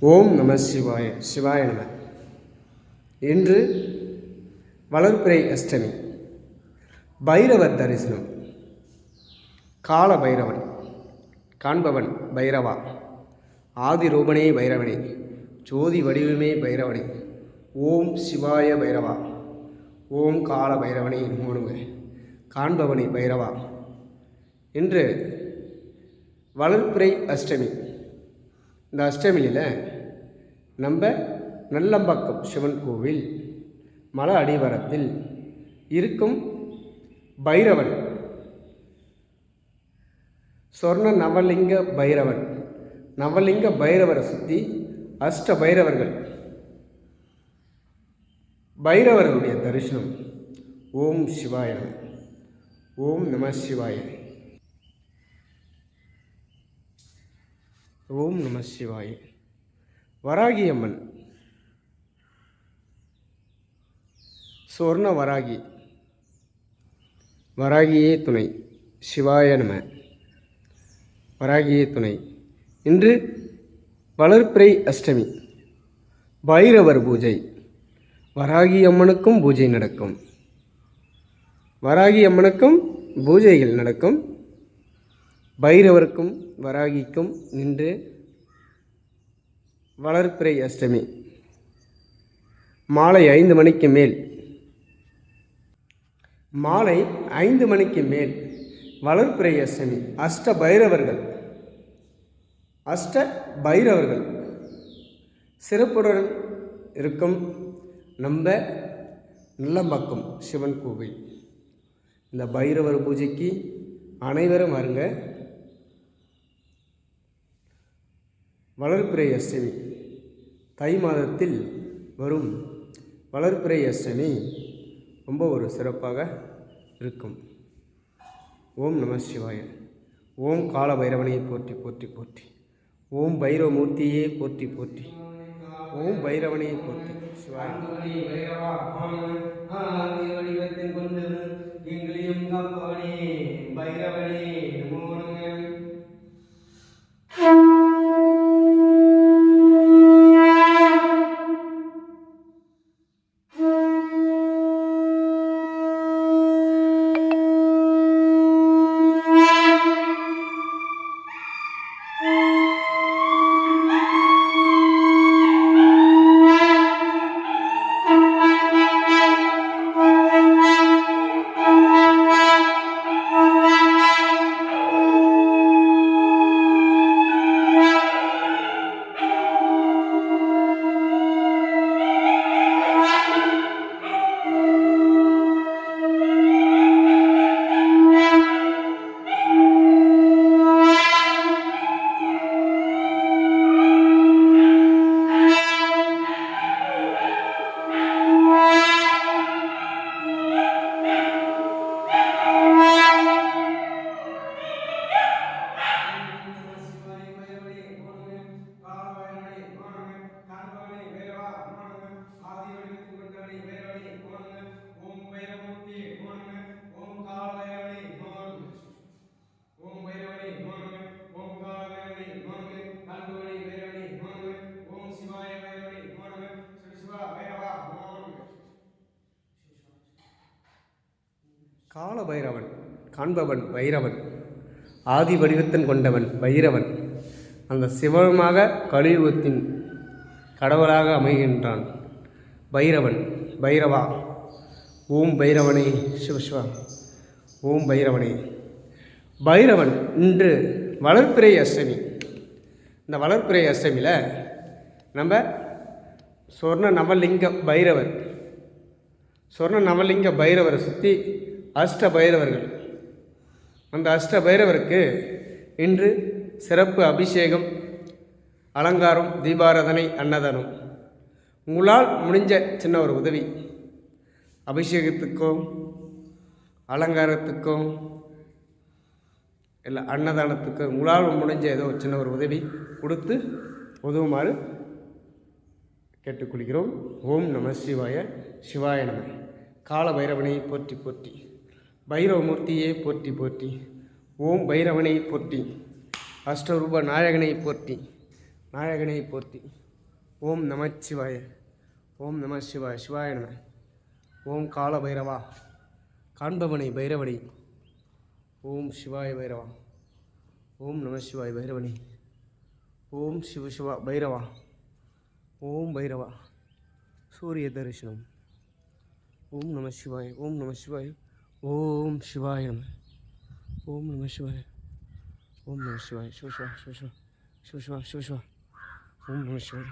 ஓம் நம சிவாய சிவாய நம. இன்று வளர்ப்பிறை அஷ்டமி. பைரவர் தரிசனம். கால பைரவன் காண்பவன் பைரவா. ஆதி ரூபனே பைரவனே ஜோதி வடிவமே பைரவனே. ஓம் சிவாய பைரவா. ஓம் கால பைரவனே மூணுங்க காண்பவனே பைரவா. இன்று வளர்ப்பிறை அஷ்டமி. இந்த அஷ்டமியில் நம்ம நல்லம்பாக்கம் சிவன் கோவில் மலை அடிவாரத்தில் இருக்கும் பைரவன் சொர்ண நவலிங்க பைரவன் நவலிங்க பைரவரை சுற்றி அஷ்ட பைரவர்கள். பைரவர்களுடைய தரிசனம் ஓம் சிவாய ஓம் நம சிவாய. ஓம் நம சிவாய. வராகியம்மன். சொர்ண வராகி. வராகியே துணை. சிவாய நம. வராகியே துணை. இன்று வளர்ப்பிறை அஷ்டமி. பைரவர் பூஜை. வராகி அம்மனுக்கும் பூஜை நடக்கும். வராகி அம்மனுக்கும் பூஜைகள் நடக்கும். பைரவருக்கும் வராகிக்கும் நின்று வளர்ப்பிறை அஷ்டமி. மாலை ஐந்து மணிக்கு மேல். மாலை ஐந்து மணிக்கு மேல் வளர்ப்பிறை அஷ்டமி. அஷ்ட பைரவர்கள். அஷ்ட பைரவர்கள். சிறப்புடன் இருக்கும் நம்ம நல்லம்பாக்கம் சிவன் கோவில். இந்த பைரவர் பூஜைக்கு அனைவரும் வருங்க. வளர்ப்பிறை அஷ்டமி. தை மாதத்தில் வரும் வளர்ப்பிறை அஷ்டமி ரொம்ப ஒரு சிறப்பாக இருக்கும். ஓம் நம சிவாய. ஓம் கால பைரவனையை போற்றி போற்றி போற்றி. ஓம் பைரவ மூர்த்தியே போற்றி போற்றி. ஓம் பைரவனையை போற்றி. சிவாய். எங்களையும் பைரவனே. கால பைரவன் காண்பவன் பைரவன் ஆதி வடிவத்தன் கொண்டவன் பைரவன். அந்த சிவமாக கலியுகத்தின் கடவுளாக அமைகின்றான் பைரவன் பைரவா. ஓம் பைரவனே சிவசிவா ஓம் பைரவனே. பைரவன் இன்று வளர்ப்பிறை அஷ்டமி. இந்த வளர்ப்பிறை அஷ்டமியில் நம்ம சொர்ண நவலிங்க பைரவர் சொர்ண நவலிங்க பைரவரை சுற்றி அஷ்ட பைரவர்கள் அந்த அஷ்ட பைரவருக்கு இன்று சிறப்பு அபிஷேகம் அலங்காரம் தீபாராதனை அன்னதானம். உங்களால் முடிஞ்ச சின்ன ஒரு உதவி. அபிஷேகத்துக்கும் அலங்காரத்துக்கும் இல்லை அன்னதானத்துக்கு உங்களால் முடிஞ்ச ஏதோ ஒரு சின்ன ஒரு உதவி கொடுத்து உதவுமாறு கேட்டுக்கொள்கிறோம். ஓம் நம சிவாய சிவாய நம. கால பைரவனை போற்றி போற்றி. பைரவமூர்த்தியே போற்றி போற்றி. ஓம் பைரவனை போற்றி. அஷ்டரூப நாயகனை போற்றி. நாயகனை போற்றி. ஓம் நம சிவாய ஓம் நம சிவாய சிவாய நம. ஓம் கால பைரவா காண்பவனை பைரவனை. ஓம் சிவாய பைரவா. ஓம் நம சிவாய பைரவனே. ஓம் சிவ சிவா பைரவா. ஓம் பைரவா. சூரிய தரிசனம். ஓம் நம சிவாய. ஓம் நம சிவாய. ஓம் சிவாய நம ஓம் நம சிவாய ஓம் நம சிவாய சிவ சிவா சிவ சிவா சிவ சிவா சிவ சிவா ஓம் நம சிவாய